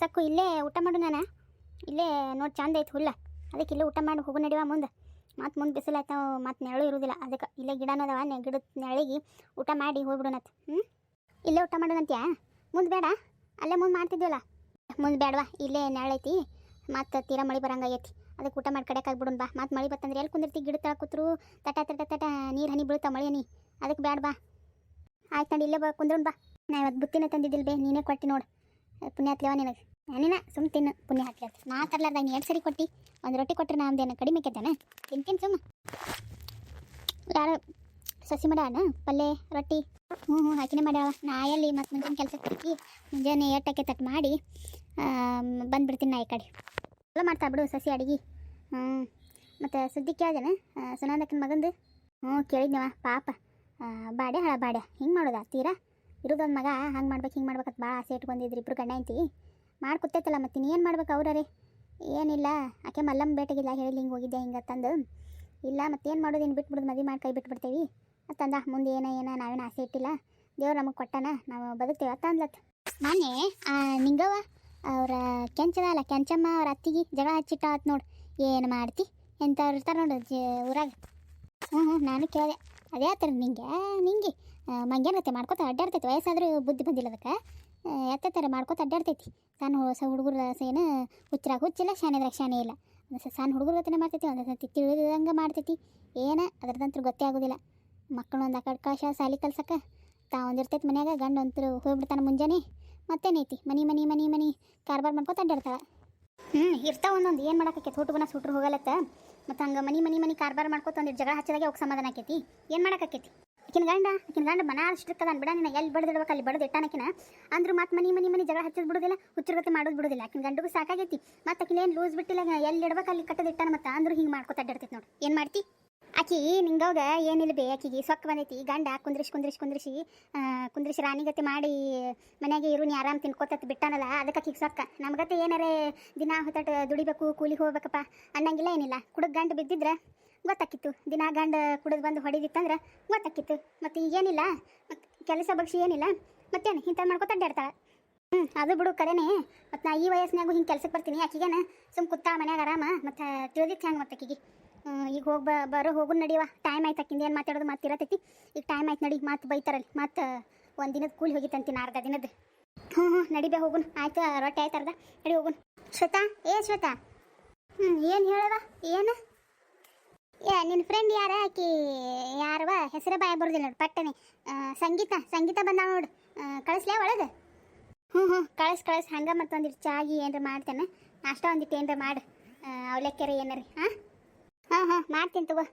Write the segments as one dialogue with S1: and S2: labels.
S1: ಸಕ್ಕು ಇಲ್ಲೇ ಊಟ ಮಾಡು ನಾನು. ಇಲ್ಲೇ ನೋಡಿ ಚಂದ ಐತೆ ಹುಲ್ಲ ಅದಕ್ಕೆ ಇಲ್ಲೇ ಊಟ ಮಾಡಿ, ಹೋಗು ನಡಿವ ಮುಂದೆ. ಮತ್ತು ಮುಂದೆ ಬಿಸಿಲಾಯ್ತು ಮತ್ತು ನೆರಳು ಇರೋದಿಲ್ಲ. ಅದಕ್ಕೆ ಇಲ್ಲೇ ಗಿಡನೂ ಅದಾವ, ನೆ ಗಿಡ ನೆರಳಿಗೆ ಊಟ ಮಾಡಿ ಹೋಗ್ಬಿಡೋಣತ್ ಹ್ಞೂ ಇಲ್ಲೇ ಊಟ ಮಾಡೋಣಂತ್ಯಾ ಮುಂದೆ ಬೇಡ. ಅಲ್ಲೇ ಮುಂದೆ ಮಾಡ್ತಿದ್ವಲ್ಲ. ಮುಂದೆ ಬೇಡವಾ? ಇಲ್ಲೇ ನೆರಳೈತಿ ಮತ್ತು ತೀರಾ ಮಳೆ ಬರಂಗಾಗೈತಿ ಅದಕ್ಕೆ ಊಟ ಮಾಡಿ ಕಡೆಗೆ ಆಗ್ಬಿಡೋಣ ಬಾ. ಮತ್ತು ಮಳೆ ಬತ್ತಂದ್ರೆ ಎಲ್ಲಿ ಕುಂದಿರ್ತಿ ಗಿಡ ತಳ ಕೂತ್ರು? ತಟ ತಟ ತಟ ನೀರು ಹನಿ ಬೀಳ್ತಾವ ಮಳೆ ಹನಿ. ಅದಕ್ಕೆ ಬೇಡ ಬಾ. ಆಯ್ತು ನೋಡಿ ಇಲ್ಲೇ ಬಾ ಕುಂದ್ರು ಬಾ. ನಾ ಇವತ್ತು ಬುತ್ತಿನ ತಂದಿದ್ದಿಲ್ಲ ಬೇ, ನೀನೇ ಕೊಟ್ಟಿ ನೋಡು. ಪುಣ್ಯ ಹತ್ಲೇವ ನಿನಗೆ. ನಾನಿನ ಸುಮ್ ತಿನ್ನು, ಪುಣ್ಯ ಹಾಕ್ಲತ್ತ ನಾ ತರ್ಲಾರ್ದಾಗ ಎರಡು ಸರಿ ಕೊಟ್ಟು? ಒಂದು ರೊಟ್ಟಿ ಕೊಟ್ಟರೆ ನಾ ಅಂದೇನು ಕಡಿಮೆ ಕೆತ್ತೇನೆ ತಿಂತೀನಿ ಸುಮ್ಮ ಯಾರು ಸಸಿ ಮಾಡ ಪಲ್ಯ ರೊಟ್ಟಿ? ಹ್ಞೂ ಹ್ಞೂ ಹಾಕಿನೇ ಮಾಡ್ಯಾವ. ನಾ ಎಲ್ಲಿ ಮತ್ತು ಮುಂಜಾನೆ ಕೆಲಸಕ್ಕೆ ಹೋಗಿ ಮುಂಜಾನೆ ಎಟ್ಟಕ್ಕೆ ತಟ್ಟು ಮಾಡಿ ಬಂದ್ಬಿಡ್ತೀನಿ ನಾ ಈ ಕಡೆ. ಎಲ್ಲ ಮಾಡ್ತಾ ಬಿಡು ಸಸಿ ಅಡಿಗೆ. ಹ್ಞೂ ಮತ್ತು ಸುದ್ದಿ ಕೇಳ್ದೇನ? ಸುನಂದಕ್ಕನ ಮಗಂದು? ಹ್ಞೂ ಕೇಳಿದ್ನವ, ಪಾಪ. ಬಾಡೆ ಹಳ ಬಾಡೆ ಹಿಂಗೆ ಮಾಡೋದಾ ತೀರಾ? ಇರೋದೊಂದು ಮಗ, ಹಂಗೆ ಮಾಡ್ಬೇಕು, ಹಿಂಗೆ ಮಾಡ್ಬೇಕಂತ ಭಾಳ ಆಸೆ ಇಟ್ಕೊಂಡಿದ್ರು ಇಬ್ಬರು ಗಂಡ ಐತಿ ಮಾಡಿ ಮತ್ತು ಮತ್ತೆ ಏನು ಮಾಡ್ಬೇಕು ಅವ್ರೇ ಏನಿಲ್ಲ, ಆಕೆ ಮಲ್ಲಮ್ಮ ಬೇಟೆಗಿಲ್ಲ, ಹೇಳಿ ಹಿಂಗೆ ಹೋಗಿದ್ದೆ ಹಿಂಗೆ ತಂದು. ಇಲ್ಲ ಮತ್ತೇನು ಮಾಡೋದು? ಇನ್ನು ಬಿಟ್ಬಿಡೋದು, ಮದುವೆ ಮಾಡಿ ಕೈ ಬಿಟ್ಬಿಡ್ತೇವಿ. ತಂದ, ಮುಂದೆ ಏನ ಏನ ನಾವೇನು ಆಸೆ ಇಟ್ಟಿಲ್ಲ. ದೇವ್ರು ನಮಗೆ ಕೊಟ್ಟಾನ, ನಾವು ಬದುಕ್ತೇವೆ, ಅಂತ ಅಂದ್ಲತ್. ನಾನೇ ನಿಂಗವ ಅವ್ರ ಕೆಂಚದ ಅಲ್ಲ, ಕೆಂಚಮ್ಮ ಅವ್ರ ಅತ್ತಿಗೆ ಜಗಳ ಹಚ್ಚಿಟ್ಟ ಆತ್ ನೋಡು. ಏನು ಮಾಡ್ತಿ? ಎಂಥವ್ರು ಇರ್ತಾರೆ ನೋಡು, ಜ, ಊರಾಗ. ಹ್ಞೂ ಹ್ಞೂ ನಾನು ಕೇಳಿದೆ. ಅದೇ ಆತರ ನಿಂಗೆ ನಿಂಗೆ ಮಂಗೇನತ್ತೆ ಮಾಡ್ಕೊತ ಅಡ್ಡಾಡ್ತೈತೆ, ವಯಸ್ಸಾದರೂ ಬುದ್ಧಿ ಬಂದಿಲ್ಲ ಅದಕ್ಕೆ. ಎತ್ತತ್ತಾರೆ ಮಾಡ್ಕೊತ ಅಡ್ಡಾಡ್ತೈತಿ. ಸಣ್ಣ ಹೊಸ ಹುಡುಗರ ಏನು ಹುಚ್ಚರಾಗ ಹುಚ್ಚಿಲ್ಲ ಶಾನೆದ್ರಾಗ ಶಾನೆ ಇಲ್ಲ. ಒಂದು ಸಣ್ಣ ಹುಡುಗರ ಗತಿನ ಮಾಡ್ತೈತಿ ಒಂದು ಸತಿ ತಿಳಿದಂಗೆ ಮಾಡ್ತೈತಿ. ಏನು ಅದ್ರದಂತೂ ಗೊತ್ತೇ ಆಗೋದಿಲ್ಲ. ಮಕ್ಕಳು ಒಂದು ಆಕಡೆ ಸಾಲಿ ಕಲ್ಸಕ್ಕೆ ತಾ ಒಂದಿರ್ತೈತಿ ಮನ್ಯಾಗ, ಗಂಡ ಒಂಥರ ಹೋಗ್ಬಿಡ್ತಾನೆ ಮುಂಜಾನೆ. ಮತ್ತೇನೈತಿ? ಮನಿ ಮನಿ ಮನಿ ಮನಿ ಕಾರ್ಬಾರ್ ಮಾಡ್ಕೊತ ಅಡ್ಡಾಡ್ತಾಳೆ. ಹ್ಞೂ ಇರ್ತಾವ ಒಂದೊಂದು, ಏನು ಮಾಡಕ್ಕೆ ಹುಟ್ಟುಗುನ ಸುಟ್ರು ಹೋಗಲತ್ತ. ಮತ್ತು ಹಂಗೆ ಮನಿ ಮನಿ ಮನಿ ಕಾರ್ಬಾರ್ ಮಾಡ್ಕೊತ ಒಂದಿಟ್ಟು ಜಗಳ ಹಚ್ಚದಾಗೆ ಹೋಗಿ ಸಮಾಧಾನ ಆಕೈತಿ. ಏನು ಮಾಡಕ್ಕಾಕೈತಿ ಆಕಿನ ಗಂಡ ಆಕಿನ ಗಂಡ ಮನ ಅಷ್ಟಕ್ಕೆ ಅದಾನ ಬಿಡ ನಿನ್ನ ಎಲ್ಲಿ ಬಡ್ದಿಡ್ಬೇಕು ಅಲ್ಲಿ ಬಡ್ದು ಇಟ್ಟಾನಕಿನ. ಅಂದ್ರೆ ಮತ್ತೆ ಮನಿ ಮನಿ ಮನಿ ಜಗಳ ಹಚ್ಚೋದು ಬಿಡೋದಿಲ್ಲ, ಹುಚ್ಚುರ್ಗತಿ ಮಾಡೋದು ಬಿಡೋದಿಲ್ಲ. ಆಕಿನ ಗಂಡಗೂ ಸಾಕಾಗೈತಿ. ಮತ್ತೆ ಆಕಿನ ಏನು ಲೂಸ್ ಬಿಟ್ಟಿಲ್ಲ ಎಲ್ಲಿ ಇಡ್ಬೇಕು ಅಲ್ಲಿ ಕಟ್ಟದ ಇಟ್ಟಾನ ಮತ್ತೆ ಅಂದ್ರೆ ಹಿಂಗೆ ಮಾಡ್ಕೊತ ಅಡ್ಡಿರ್ತೈತಿ ನೋಡಿ. ಏನು ಮಾಡ್ತಿ? ಆಕಿ ನಿಂಗವಾಗ ಏನಿಲ್ಲ ಬೇ ಆಕಿಗೆ ಸೊಕ್ಕ ಬಂದೈತಿ. ಗಂಡ ಕುಂದ್ರಿಸಿ ಕುಂದ್ರಿಸಿ ಕುಂದ್ರಿಸಿ ಕುಂದ್ರಿಸಿ ರಾಣಿಗತಿ ಮಾಡಿ ಮನೆಗೆ ಇರು ನೀ ಆರಾಮ್ ತಿನ್ಕೋತತ್ ಬಿಟ್ಟಾನಲ್ಲ ಅದಕ್ಕೆ ಆಕಿಗೆ ಸೊಕ್ಕ. ನಮ್ಗತೆ ಏನಾರೇ ದಿನ ಹೊತ್ತಟ ದುಡಿಬೇಕು, ಕೂಲಿಗೆ ಹೋಗ್ಬೇಕಪ್ಪ ಅನ್ನಂಗಿಲ್ಲ ಏನಿಲ್ಲ. ಕುಡಕ್ ಗಂಡ ಬಿದ್ದಿದ್ರೆ ಗೊತ್ತಾಕಿತ್ತು. ದಿನ ಗಂಡ ಕುಡಿದು ಬಂದು ಹೊಡಿದಿತ್ತಂದ್ರೆ ಗೊತ್ತಾಕಿತ್ತು. ಮತ್ತು ಈಗೇನಿಲ್ಲ. ಮತ್ತು ಕೆಲಸ ಬಗ್ಸಿ ಏನಿಲ್ಲ. ಮತ್ತೇನು ಇಂಥ ಮಾಡ್ಕೊತ ಅಡ್ಡಾಡ್ತಾಳೆ ಹ್ಞೂ ಅದು ಬಿಡು ಕರೆನೇ ಮತ್ತು ನಾ ಈ ವಯಸ್ಸಿನಾಗೂ ಹಿಂಗೆ ಕೆಲಸಕ್ಕೆ ಬರ್ತೀನಿ. ಆಕಿಗೇನ ಸುಮ್ ಕುತ್ತಾ ಮನ್ಯಾಗ ಆರಾಮ. ಮತ್ತು ತಿಳಿದಿತ್ತು ಹೆಂಗೆ ಮತ್ತೆ ಆಕಿಗೆ. ಈಗ ಹೋಗಿ ಬ, ಬರೋ ಹೋಗು ನಡಿವ ಟೈಮ್ ಆಯ್ತು ಆಕಿಂದ ಏನು ಮಾತಾಡೋದು ಮತ್ತೆ ಇರತೈತಿ. ಈಗ ಟೈಮ್ ಆಯ್ತು ನಡಿ ಮತ್ತೆ ಬೈತಾರಲ್ಲಿ. ಮತ್ತು ಒಂದು ದಿನದ ಕೂಲಿ ಹೋಗಿತ್ತಂತೀನಿ ಅರ್ಧ ದಿನದ. ಹ್ಞೂ ಹ್ಞೂ ನಡಿಬೇ ಹೋಗುನ್. ಆಯ್ತು, ರೊಟ್ಟಿ ಆಯ್ತು ಅರ್ಧ. ನಡಿ ಹೋಗುನ್. ಶ್ವೇತಾ, ಏ ಶ್ವೇತಾ. ಹ್ಞೂ ಏನು ಹೇಳವ ಏನು? ಏ ನಿನ್ನ ಫ್ರೆಂಡ್ ಯಾರ ಆಕಿ? ಯಾರವ ಹೆಸರು ಬಾಯ ಬರೋದಿಲ್ಲ ನೋಡಿ, ಪಟ್ಟನೆ. ಸಂಗೀತ ಸಂಗೀತ ಬಂದ ನೋಡು. ಕಳಿಸ್ಲೇ ಒಳಗೆ? ಹ್ಞೂ ಹ್ಞೂ ಕಳಿಸ್ ಕಳಿಸ್. ಹಂಗೆ ಮತ್ತೊಂದಿಟ್ಟು ಚಾಗಿ ಏನಾರ ಮಾಡ್ತೇನೆ. ನಾಷ್ಟ ಒಂದಿಟ್ಟು ಏನಾರ ಮಾಡು. ಅವಲಕ್ಕಿರ ಏನಾರ ಹಾಂ ಹಾಂ ಹಾಂ, ಮಾಡ್ತೀನಿ ತಗೋ.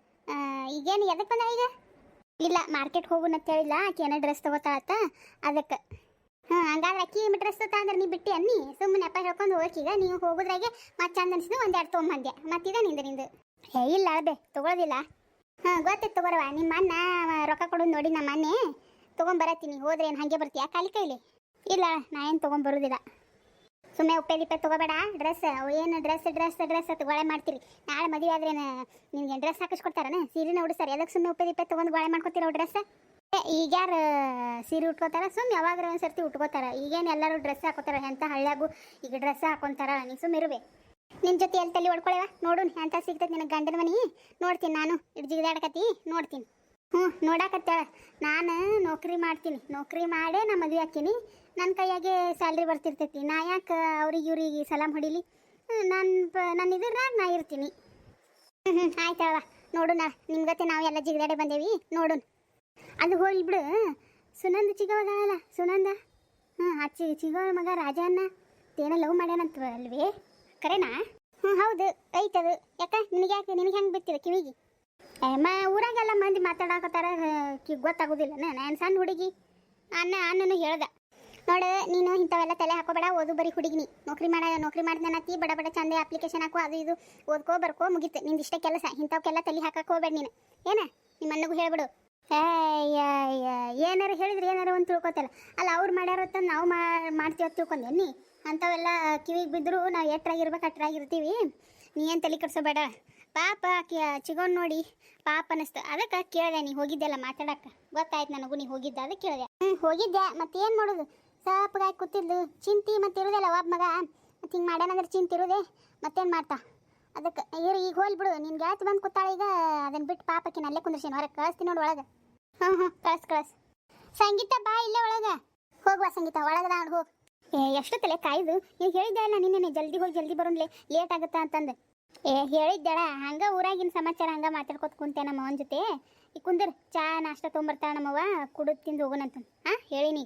S1: ಈಗೇನು ಎದಕ್ಕೆ ಬಂದ ಈಗ? ಇಲ್ಲ ಮಾರ್ಕೆಟ್ ಹೋಗು ಅಂತ ಹೇಳಿಲ್ಲ. ಆಕೆ ಏನೋ ಡ್ರೆಸ್ ತಗೋತಾಳತ್ತ ಅದಕ್ಕೆ. ಹ್ಞೂ ಹಂಗಾದ್ರೆ ಅಕ್ಕಿ ಡ್ರೆಸ್ ತಗೋ ಅಂದ್ರೆ ನೀ ಬಿಟ್ಟಿ ಅನ್ನಿ? ಸುಮ್ಮನೆ ಅಪ್ಪ ಹೇಳ್ಕೊಂಡು ಹೋಗಕ್ಕೀಗ ನೀವು ಹೋಗೋದ್ರಾಗೆ ಮತ್ತೆ ಚಂದ ಅನ್ಸಿದ್ದು ಒಂದೆರಡು ತೊಗೊಂಬಂದೆ. ಮತ್ತಿದೆ ನಿಂದು ನಿಂದು. ಏ, ಇಲ್ಲ ಅಳಬೆ ತಗೊಳೋದಿಲ್ಲ. ಹಾಂ ಗೊತ್ತಿತ್ತು ತಗೋರವ ನಿಮ್ಮ ಅಣ್ಣ ರೊಕ್ಕ ಕೊಡೋದು ನೋಡಿ ನಮ್ಮ ಮೊನ್ನೆ ತೊಗೊಂಬರತ್ತೀನಿ ಹೋದ್ರೆ ಏನು ಹಾಗೆ ಬರ್ತೀಯಾ? ಖಾಲಿ ಕೈಲಿ. ಇಲ್ಲ, ನಾ ಏನು ತೊಗೊಂಬರೋದಿಲ್ಲ ಸುಮ್ಮನೆ ಉಪ್ಪೆ ದಿಪ್ಪೆ ತಗೋಬೇಡ ಡ್ರೆಸ್ ಏನು ಡ್ರೆಸ್ ಡ್ರೆಸ್ ಡ್ರೆಸ್ ತಗೊಳೆ ಮಾಡ್ತೀರಿ. ನಾಳೆ ಮದುವೆ ಆದ್ರೆ ನಿನಗೆ ಡ್ರೆಸ್ ಹಾಕಿಸ್ಕೊಡ್ತಾರನ ಸೀರೆನ ಉಡಿಸ್ತಾರೆ ಎದಕ್ಕೆ ಸುಮ್ಮನೆ ಉಪ್ಪೆ ದಿಪ್ಪೆ ತೊಗೊಂಡು ಗೊಳೆ ಮಾಡ್ಕೊತೀರ ಡ್ರೆಸ್ ಈಗ ಯಾರು ಸೀರೆ ಉಟ್ಕೋತಾರ? ಸುಮ್ಮನೆ ಯಾವಾಗ ಒಂದು ಸರ್ತಿ ಉಟ್ಕೋತಾರ. ಈಗೇನು ಎಲ್ಲರೂ ಡ್ರೆಸ್ ಹಾಕೋತಾರ ಎಂಥ ಹಳ್ಳ್ಯಾಗು ಈಗ ಡ್ರೆಸ್ ಹಾಕೊತಾರ ನೀ ಸುಮ್ಮನೆ ಇರುವೆ ನಿನ್ನ ಜೊತೆ ಎಲ್ಲಿ ತಲೆ ನೋಡು ಎಂತ ಸಿಗ್ತದೆ ನಿನಗೆ ಗಂಡನ ಮನಿ? ನೋಡ್ತೀನಿ ನಾನು ಇಡ್ ಜಿಗಿದಾಡಕತ್ತಿ ನೋಡ್ತೀನಿ. ಹ್ಞೂ ನೋಡಾಕತ್ತಾಳ ನಾನು ನೌಕರಿ ಮಾಡ್ತೀನಿ. ನೌಕರಿ ಮಾಡೇ ನಾ ಮದುವೆ ಹಾಕೀನಿ ನನ್ನ ಕೈಯಾಗೆ ಸ್ಯಾಲ್ರಿ ಬರ್ತಿರ್ತೈತಿ. ನಾ ಯಾಕೆ ಅವ್ರಿಗೆ ಇವ್ರಿಗೆ ಸಲಾಮ್ ಹೊಡಿಲಿ? ನನ್ನ ನನ್ನ ಇದ್ರಾಗ ನಾ ಇರ್ತೀನಿ. ಹ್ಞೂ ಹ್ಞೂ ನೋಡು ನೋಡೋಣ ನಿಮ್ಮ ಜೊತೆ ನಾವು ಎಲ್ಲ ಜಿಗಿದಾಡೆ ಬಂದೇವಿ. ನೋಡೋಣ ಅದು ಹೋಗ್ಲಿ ಬಿಡು. ಸುನಂದ ಚಿಗವದಲ್ಲ ಸುನಂದ? ಹ್ಞೂ ಆ ಚಿಗವ ಮಗ ರಾಜ ಅನ್ನ ತೇನ ಲವ್ ಮಾಡ್ಯಾನಂತ ಅಲ್ವೇ ಕರೆನಾ? ಹ್ಞೂ ಹೌದು. ಐತದು. ಯಾಕ? ನಿನಗೆ ಯಾಕೆ? ನಿನಗೆ ಹೆಂಗೆ ಬಿತ್ತಿದೆ ಕಿವಿಗೆ? ಮ, ಊರಾಗೆಲ್ಲ ಮಂದಿ ಮಾತಾಡಕತ್ತಾರ ಗೊತ್ತಾಗೋದಿಲ್ಲ. ನಾನು ಸಣ್ಣ ಹುಡುಗಿ. ಅನ್ನ ಅಣ್ಣನು ಹೇಳ್ದೆ. ನೋಡು, ನೀನು ಇಂಥವೆಲ್ಲ ತಲೆ ಹಾಕೋಬೇಡ, ಓದು ಬರೀ ಹುಡುಗಿನಿ. ನೌಕರಿ ಮಾಡ, ನೌಕರಿ ಮಾಡ್ದೇನತಿ ಬಡ ಬಡ ಚಂದ ಅಪ್ಲಿಕೇಶನ್ ಹಾಕೋ, ಅದು ಇದು. ಓದ್ಕೋ, ಬರ್ಕೋ, ಮುಗೀತು. ನಿಂದು ಇಷ್ಟೇ ಕೆಲಸ. ಇಂಥವಕ್ಕೆಲ್ಲ ತಲೆ ಹಾಕಕ್ಕೆ ಹೋಗ್ಬೇಡ ನೀನು. ಏನ? ನಿಮ್ಮ ಅಣ್ಣಗೂ ಹೇಳ್ಬಿಡು. ಏನಾರು ಹೇಳಿದ್ರೆ ಏನಾರು ಒಂದು ತಿಳ್ಕೊತಲ್ಲ. ಅಲ್ಲ, ಅವ್ರು ಮಾಡ್ಯಾರತ್ತ ನಾವು ಮಾಡ್ತೀವಿ ತಿಳ್ಕೊಂಡೆ. ನೀ ಅಂಥವೆಲ್ಲ ಕಿವಿಗೆ ಬಿದ್ದರೂ ನಾವು ಎಟ್ರಾಗಿರ್ಬೇಕು, ಅಟ್ರಾಗಿರ್ತೀವಿ. ನೀ ಏನು ತಲೆ ಕಟ್ಸೋಬೇಡ ಪಾಪ ಕಿ ಚಿಗೋನ್ ನೋಡಿ ಪಾಪ ಅನ್ನಿಸ್ತು ಅದಕ್ಕೆ ಕೇಳಿದೆ, ನೀ ಹೋಗಿದ್ದೆಲ್ಲ ಮಾತಾಡೋಕೆ ಗೊತ್ತಾಯ್ತು ನನಗೂ ನೀ ಹೋಗಿದ್ದೆ ಅದಕ್ಕೆ ಕೇಳಿದೆ. ಹ್ಞೂ ಹೋಗಿದ್ದೆ. ಮತ್ತೇನು ಮಾಡೋದು? ಸಾಪಗಾಗಿ ಕೂತಿದ್ಲು. ಚಿಂತಿ ಮತ್ತೆ ಇರೋದಿಲ್ಲ ಒಬ್ಬ ಮಗ. ಮತ್ತು ಹಿಂಗೆ ಮಾಡ್ಯಾನಂದ್ರೆ ಚಿಂತಿ ಇರುದೆ. ಮತ್ತೇನು ಮಾಡ್ತಾ? ಅದಕ್ಕೆ, ಇರು, ಈಗ ಹೋಲ್ ಬಿಡು. ನಿನ್ ಗೆಳತಿ ಬಂದು ಕೂತಾಳೆ ಈಗ ಅದನ್ನ ಬಿಟ್ಟು ಪಾಪಕ್ಕೆ ಅಲ್ಲೇ ಕುಂದ್ರಸಿ ಹೊರಗೆ. ಕಳಿಸ್ತೀನಿ ನೋಡಿ ಒಳಗೆ. ಹ್ಞೂ ಹ್ಞೂ ಕಳ್ಸ್ ಕಳ್ಸ್. ಸಂಗೀತ ಬಾ ಇಲ್ಲೇ ಒಳಗೆ. ಹೋಗುವ ಸಂಗೀತ, ಒಳಗೆ ನಾನು ಹೋಗ್. ಏ, ಎಷ್ಟೊತ್ತಲೆ ಕಾಯ್ದು? ನೀವು ಹೇಳಿದ್ದೆ ಅಲ್ಲ ನಿನ್ನೆ ಜಲ್ದಿ ಹೋಗಿ, ಜಲ್ದಿ ಬರೋನ್ಲೆ ಲೇಟ್ ಆಗುತ್ತಾ ಅಂತಂದು. ಏ, ಹೇಳಿದ್ದೆಳ, ಹಂಗ ಊರಾಗಿನ ಸಮಾಚಾರ ಹಂಗ ಮಾತಾಡ್ಕೊತ ಕುಂತೆ ನಮ್ಮ ಅವನ ಜೊತೆ. ಈ ಕುಂದ್ರ, ಚಾ, ನಾಷ್ಟ ತೊಗೊಂಬರ್ತಾಳ ನಮ್ಮವ್ವ ಕುಡಿದು ತಿಂದು ಹೋಗೋಣಂತ ಹಾ ಹೇಳಿನಿ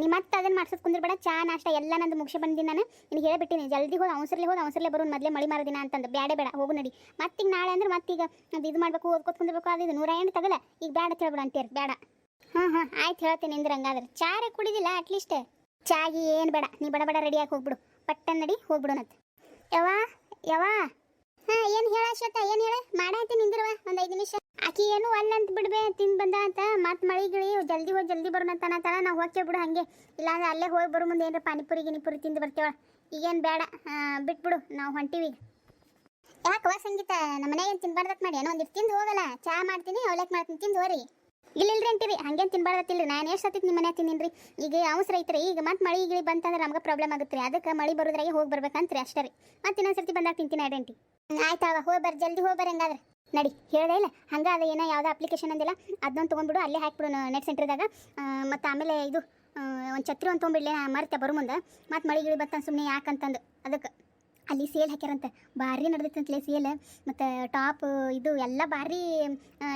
S1: ನೀ. ಮತ್ತೆ ಅದನ್ನ ಮಾಡ್ಸೋದು ಕುಂದ್ರಬೇಡ ಚಾ, ನಾಷ್ಟ ಎಲ್ಲ ನಂದು ಮುಗಿಸಿ ಬಂದಿನಿ ನಾನು. ನಿನಗೆ ಹೇಳಿಬಿಟ್ಟಿನಿ, ಜಲ್ದಿ ಹೋಗಿ ಅವಸರ್ಲೆ ಹೋಗಿ ಅವಸರ್ಲೆ ಬರೋನ್, ಮೊದಲೇ ಮಳಿ ಮಾರೋ ದಿನ ಅಂತಂದು. ಬೇಡ ಬೇಡ, ಹೋಗು ನಡಿ. ಮತ್ತೀಗ ನಾಳೆ ಅಂದ್ರೆ ಮತ್ತೀಗ ಅದು ಇದು ಮಾಡ್ಬೇಕು, ಓದ್ಕೊತ ಕುಂದಿರ್ಬೇಕು, ಅದು ಇದು. ನೂರ ಎಂಟು ತಗಲ್ಲ, ಈಗ ಬೇಡ ತಿಳ್ಬೇಡ ಅಂತೀರಿ ಬೇಡ ಹಾಂ ಹಾಂ ಆಯ್ತು ಹೇಳ್ತೀನಿ ಅಂದ್ರೆ ಹಂಗಾದ್ರೆ ಚಾರೇ ಕುಡಿದಿಲ್ಲ ಅಟ್ಲೀಸ್ಟ್ ಚಾಗಿ ಏನು ಬೇಡ, ನೀ ಬಡ ಬಡ ರೆಡಿಯಾಗಿ ಹೋಗ್ಬಿಡು. ಪಟ್ಟನ್ ನಡಿ, ಹೋಗ್ಬಿಡೋಣತ್. ಯವ್ವ ಯವ್ವ. ಹಾಂ, ಏನು ಹೇಳ ಶ್ವೇತ, ಏನು ಹೇಳ? ಮಾಡಾಯ್ತು ನಿಂದಿರುವ, ಒಂದು ಐದು ನಿಮಿಷ. ಆಕಿ ಏನು ಅಲ್ಲ ಅಂತ ಬಿಡ್ಬೆ, ತಿಂದು ಬಂದ ಅಂತ. ಮತ್ತೆ ಮಳಿ ಗಿಳಿ, ಜಲ್ದಿ ಹೋಗಿ, ಜಲ್ದಿ ಬರೋಣ ತನ ತನ ನಾವು ಹೋಗ್ತೇವೆ ಬಿಡು ಹಂಗೆ. ಇಲ್ಲಾಂದ್ರೆ ಅಲ್ಲೇ ಹೋಗಿ ಬರೋ ಮುಂದೆ ಏನಾರ ಪಾನಿಪುರಿ, ಗಿನಿಪುರಿ ತಿಂದು ಬರ್ತೇವ ಈಗೇನು ಬೇಡ ಬಿಟ್ಬಿಡು, ನಾವು ಹೊಂಟೀವಿ ಯಾಕವ ಸಂಗೀತ? ನಮ್ಮ ಮನೆಗೆ ತಿನ್ಬಾರ್ದಕ್ಕೆ ಮಾಡಿ, ಏನೋ ಒಂದಿಟ್ಟು ತಿಂದು ಹೋಗಲ್ಲ. ಚಾ ಮಾಡ್ತೀನಿ, ಅವಲಕ್ಕಿ ಮಾಡ್ತೀನಿ, ತಿಂದು ಹೋರಿ. ಇಲ್ಲ ಅಂತೀವಿ ಅಂತೀರಿ, ಹಂಗೇನು ತಿನ್ಬಾರ್ದತ್ತಿಲ್ರಿ. ನಾನು ಎಷ್ಟು ಸತಿ ನಿಮ್ಮ ಮನೆ ತಿನ್ನಿನ್ರಿ ಈಗ ಅವಸರ ರೈತ್ರಿ, ಈಗ ಮತ್ತೆ ಮಳಿ ಗಿಳಿ ಬಂತಂದ್ರೆ ನಮ್ಗೆ ಪ್ರಾಬ್ಲಮ್ ಆಗುತ್ತೆ ರೀ ಅದಕ್ಕೆ ಮಳಿ ಬರೋದ್ರಾಗೆ ಹೋಗಿ ಬರ್ಬೇಕಂತ್ರಿ ಅಷ್ಟೇ ರೀ. ಮತ್ತೆ ಇನ್ನೊಂದು ಸರ್ತಿ ಬಂದಾಗ ತಿಂತೀನಿ ಅಡಂಟಿ ಆಯ್ತಾವ ಹೋಗಿ ಬರ್, ಜಲ್ದಿ ಹೋಗಿ ಹಂಗಾದ್ರೆ. ನಡಿ, ಹೇಳ್ದೆ ಇಲ್ಲ. ಹಂಗೆ ಅದು ಏನೋ ಯಾವುದೋ ಅಪ್ಲಿಕೇಶನ್ ಅಂದಿಲ್ಲ. ಅದನ್ನೊಂದು ತೊಗೊಂಡ್ಬಿಡು, ಅಲ್ಲೇ ಹಾಕ್ಬಿಡು ನೆಟ್ ಸೆಂಟ್ರದಾಗ ಮತ್ತು ಆಮೇಲೆ ಇದು ಒಂದು ಛತ್ರಿ ಒಂದು ತೊಗೊಂಬಿಡ್ಲಿ ಮರ್ತೆ ಬರೋ ಮುಂದೆ. ಮತ್ತು ಮಳಿ ಗಿಳಿ ಬತ್ತ ಸುಮ್ಮನೆ ಯಾಕಂತಂದು ಅದಕ್ಕೆ. ಅಲ್ಲಿ ಸೇಲ್ ಹಾಕ್ಯಾರಂತೆ. ಭಾರಿ ನಡೆದೈತಂತಲೇ ಸೇಲ್. ಮತ್ತು ಟಾಪ್, ಇದು ಎಲ್ಲ ಭಾರಿ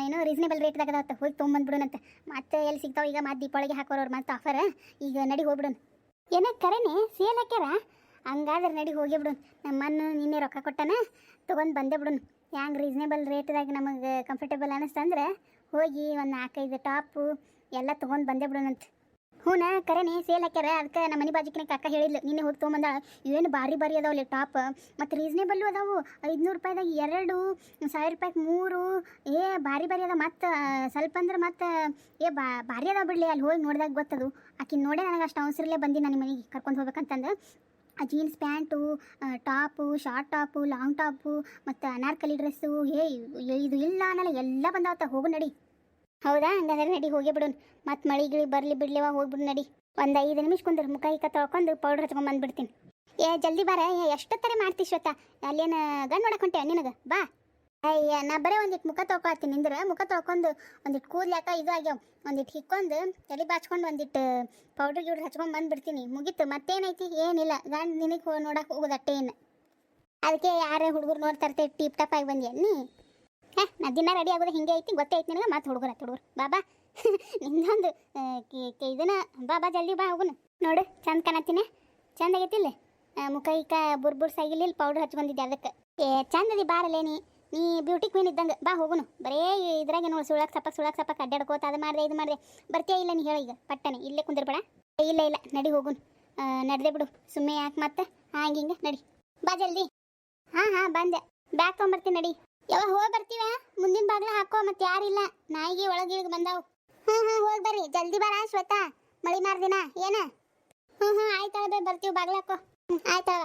S1: ಏನೋ ರೀಸನೇಬಲ್ ರೇಟ್ದಾಗ ಅದಾವತ್ತ. ಹೋಗಿ ತೊಗೊಂಬಂದ್ಬಿಡೋಣಂತೆ. ಮತ್ತೆ ಎಲ್ಲಿ ಸಿಗ್ತಾವ? ಈಗ ಮತ್ತೆ ದೀಪಾವಳಿಗೆ ಹಾಕೋರವ್ರು ಮತ್ತೆ ಆಫರ್ ಈಗ ನಡಿ ಹೋಗ್ಬಿಡೋಣ. ಏನಕ್ಕೆ ಕರೆನೆ, ಸೇಲ್ ಹಾಕ್ಯಾರ? ಹಂಗಾದ್ರೆ ನಡಿ ಹೋಗಿ ಬಿಡೋಣ. ನಮ್ಮನ್ನು ನಿನ್ನೆ ರೊಕ್ಕ ಕೊಟ್ಟನ, ತೊಗೊಂಡು ಬಂದೇ ಬಿಡೋಣ. ಹ್ಯಾಂಗೆ ರೀಸನೇಬಲ್ ರೇಟ್ದಾಗ ನಮಗೆ ಕಂಫರ್ಟೇಬಲ್ ಅನ್ನಿಸ್ತಂದ್ರೆ ಹೋಗಿ ಒಂದು ನಾಲ್ಕೈದು ಟಾಪು ಎಲ್ಲ ತೊಗೊಂಡು ಬಂದೇ ಬಿಡೋಣಂತ. ಹ್ಞೂನ ಕರೆನೆ ಸೇಲ್ ಹಾಕ್ಯಾರ, ಅದಕ್ಕೆ ನಮ್ಮ ಮನೆ ಬಾಜಿಕಿನ ಕಾಕ ಹೇಳಿದ್ಲು, ನಿನ್ನೆ ಹೋಗಿ ತೊಗೊಂಬಂದ, ಏನು ಭಾರಿ ಭಾರಿ ಅದಾವಲ್ಲಿ ಟಾಪ್ ಮತ್ತು ರೀಸನೇಬಲ್ಲು ಅದಾವು, ಐದುನೂರು ರೂಪಾಯಿದಾಗ ಎರಡು, ಸಾವಿರ ರೂಪಾಯಿಗೆ ಮೂರು, ಏ ಭಾರಿ ಭಾರಿ ಅದ ಮತ್ತು, ಸ್ವಲ್ಪ ಅಂದ್ರೆ ಮತ್ತು, ಏ ಬಾ, ಭಾರಿ ಅದಾವ ಬಿಡಲಿ, ಅಲ್ಲಿ ಹೋಗಿ ನೋಡಿದಾಗ ಗೊತ್ತದು. ಆಕಿನ ನೋಡೇ ನನಗೆ ಅಷ್ಟು ಅವಸರಲ್ಲೇ ಬಂದು ನನ್ನ ಮನೆಗೆ ಕರ್ಕೊಂಡು ಹೋಗ್ಬೇಕಂತಂದು. Jeans pant top short top long top ಮತ್ತು ಅನಾರ್ಕಲಿ ಡ್ರೆಸ್ಸು ಏ, ಇದು ಇಲ್ಲ ಅನ್ನೋಲ್ಲ ಎಲ್ಲ ಬಂದಾವತ್ತ ಹೋಗು ನಡಿ. ಹೌದಾ? ಹಂಗಾದ್ರೆ ನಡಿ, ಹೋಗಿ ಬಿಡೋಣ ಮತ್ತು ಮಳಿ ಗಿಳಿ ಬರಲಿ ಬಿಡ್ಲಿವ ಹೋಗ್ಬಿಡು ನಡಿ. ಒಂದು ಐದು ನಿಮಿಷ ಕುಂದ್ರೆ, ಮುಖ ಹಿಕ್ಕ ತೊಳ್ಕೊಂಡು ಪೌಡ್ರ್ ಹಚ್ಕೊಂಡ್ ಬಂದ್ಬಿಡ್ತೀನಿ. ಏ, ಜಲ್ದಿ ಬಾರ ಎಷ್ಟೊತ್ತರ ಮಾಡ್ತಿ ಶ್ವೇತ? ಅಲ್ಲೇನು ಗಂಡು ನೋಡಕ್ ಹೊಂಟೆ ನಿನಗೆ? ಬಾ. ಅಯ್ಯ ನಾ ಬರೀ ಒಂದಿಟ್ಟು ಮುಖ ತೊಳ್ಕೊಳ್ತೀನಿ, ನಿಂದ್ರೆ? ಮುಖ ತೊಳ್ಕೊಂಡು ಒಂದಿಟ್ಟು ಕೂದ್ಲಾಕ ಇದು ಆಗ್ಯಾವ? ಒಂದಿಟ್ಟು ಹಿಕ್ಕೊಂಡು ತಲೆ ಬಾಚ್ಕೊಂಡು ಒಂದಿಟ್ಟು ಪೌಡ್ರ್ ಗಿಡ್ರ್ ಹಚ್ಕೊಂಡು ಬಂದ್ಬಿಡ್ತೀನಿ. ಮುಗೀತು, ಮತ್ತೇನೈತಿ? ಏನಿಲ್ಲ. ಗಂಡು ನಿನಗೆ ನೋಡಕ್ಕೆ ಹೋಗೋದು ಏನು ಅದಕ್ಕೆ ಯಾರೇ ಹುಡುಗರು ನೋಡ್ತಾರ್ತೆ ಟಿಪ್ ಟಾಪ್ ಆಗಿ ಬಂದ್ಯಾ? ನೀ? ಹೇ, ನಾ ದಿನ ರೆಡಿ ಆಗೋದು ಹಿಂಗೆ ಐತಿ, ಗೊತ್ತೇ ಐತಿ ನಿನಗೆ, ಮತ್ತೆ ಹುಡುಗರ ಹುಡುಗರು. ಬಾಬಾ, ನಿಂದೊಂದು ಇದನ್ನ, ಬಾಬಾ ಜಲ್ದಿ ಬಾ ಹೋಗುನು. ನೋಡು, ಚಂದ ಕಾಣತ್ತೀನಿ. ಚಂದ ಆಗೈತಿಲ್ಲ ಮುಖ ಈಕ ಬುರ್ ಬುರ್ ಸಾಗಿಲ್ಲ ಇಲ್ಲಿ ಪೌಡರ್ ಹಚ್ಕೊಂಡಿದ್ದೆ ಅದಕ್ಕೆ. ಏ ಚಂದದಿ ಬಾರಲೇನಿ ನೀ ನೀ ಬ್ಯೂಟಿ ಕ್ವೀನ್ ಇದ್ದಂಗೆ, ಬಾ ಹೋಗುನು. ಬರೇ ಇದ್ರಾಗೆ ನೋಡಿ ಸುಳಕ್ ಸಪ್ಪಕ್ ಸುಳಕ್ ಸಪ್ಪಕ್ ಅಡ್ಡಾಡ್ಕೋತ, ಅದು ಮಾಡಿದೆ, ಇದು ಮಾಡಿದೆ. ಬರ್ತೀಯ ಇಲ್ಲ ನೀ ಹೇಳು ಈಗ, ಪಟ್ಟನೆ, ಇಲ್ಲೇ ಕುಂದಿರ್ಬೇಡ. ಇಲ್ಲ ಇಲ್ಲ, ನಡಿ ಹೋಗುನು. ನಡೆದೆ ಬಿಡು ಸುಮ್ಮನೆ ಯಾಕೆ ಮತ್ತೆ? ಹಾಂ ಹಿಂಗೆ, ನಡಿ. ಬಾ ಜಲ್ದಿ. ಹಾಂ ಹಾಂ, ಬಂದೆ. ಬ್ಯಾಗ್ ತೊಗೊಂಬರ್ತೀನಿ, ನಡಿ. ಯಾವಾಗ ಹೋಗಿ ಬರ್ತೀವ? ಮುಂದಿನ ಬಾಗ್ಲ ಹಾಕೋ, ಮತ್ತೆ ಯಾರಿಲ್ಲ ನಾಯಿಗೆ ಒಳಗೆ ಬಂದಾವು. ಹ್ಞೂ ಹ್ಞೂ ಹೋಗಿ ಬರ್ರಿ. ಜಲ್ದಿ ಬರ, ಶ್ವೇತಾ. ಮಳಿ ಮಾರ್ದಿನ, ಏನ? ಹ್ಞೂ ಹ್ಞೂ ಆಯ್ತಾಳ ಬರ್ತೀವಿ ಬಾಗ್ಲ ಹಾಕೋ ಹ್ಞೂ ಆಯ್ತಾಳ